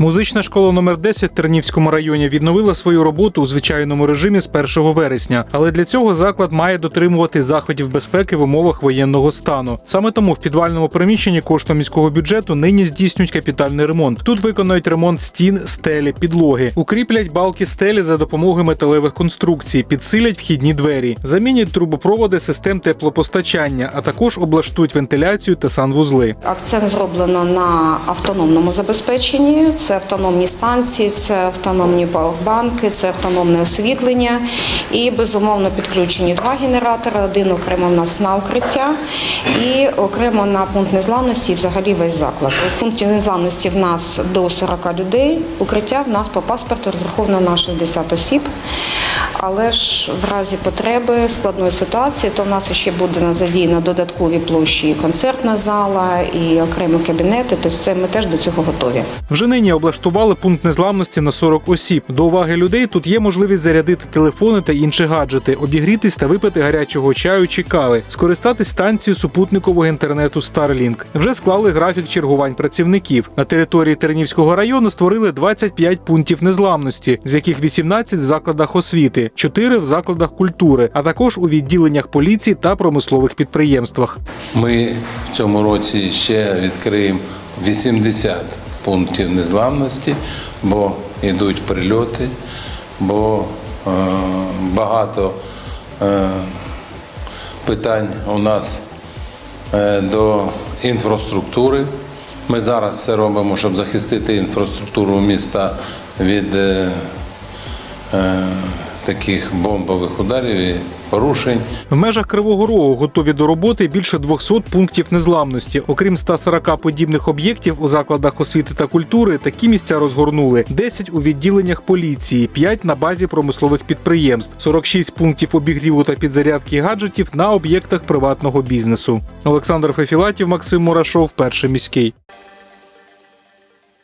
Музична школа номер 10 в Тернівському районі відновила свою роботу у звичайному режимі з 1 вересня, але для цього заклад має дотримувати заходів безпеки в умовах воєнного стану. Саме тому в підвальному приміщенні коштом міського бюджету нині здійснюють капітальний ремонт. Тут виконують ремонт стін, стелі, підлоги, укріплять балки стелі за допомогою металевих конструкцій, підсилять вхідні двері, замінять трубопроводи систем теплопостачання, а також облаштують вентиляцію та санвузли. Акцент зроблено на автономному забезпеченні. Це автономні станції, це автономні павербанки, це автономне освітлення і безумовно підключені два генератори. Один окремо в нас на укриття і окремо на пункт незламності. І взагалі весь заклад. У пункті незламності в нас до 40 людей. Укриття в нас по паспорту розраховано на 60 осіб. Але ж в разі потреби складної ситуації, то в нас ще буде задіяно додаткові площі, і концертна зала і окремі кабінети. Тобто це ми теж до цього готові. Вже нині облаштували пункт незламності на 40 осіб. До уваги людей тут є можливість зарядити телефони та інші гаджети, обігрітись та випити гарячого чаю чи кави, скористатись станцією супутникового інтернету Starlink. Вже склали графік чергувань працівників. На території Тернівського району створили 25 пунктів незламності, з яких 18 в закладах освіти, 4 в закладах культури, а також у відділеннях поліції та промислових підприємствах. Ми в цьому році ще відкриємо 80 пунктів незламності, бо йдуть прильоти, бо е, багато е, питань у нас е, до інфраструктури. Ми зараз все робимо, щоб захистити інфраструктуру міста від е, таких бомбових ударів і порушень. В межах Кривого Рогу готові до роботи більше 200 пунктів незламності. Окрім 140 подібних об'єктів у закладах освіти та культури, такі місця розгорнули: 10 у відділеннях поліції, 5 на базі промислових підприємств, 46 пунктів обігріву та підзарядки гаджетів на об'єктах приватного бізнесу. Олександр Фефілатів, Максим Мурашов, перший міський.